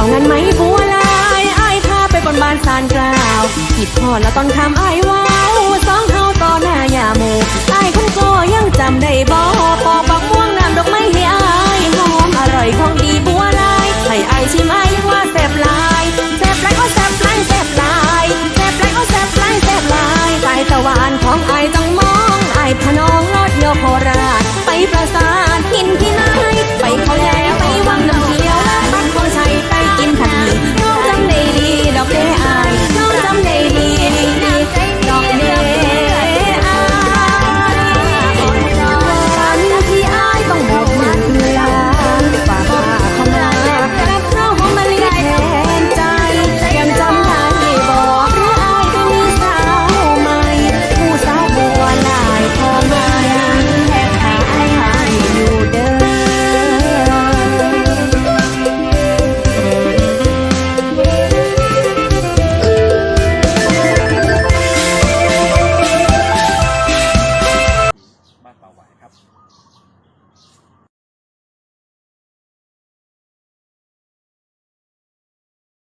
ลอางันไหมบัวลายไอ้ข้าไปบนบานสารกล่าวผิดพอดแล้วตอนทำไอ้ว่า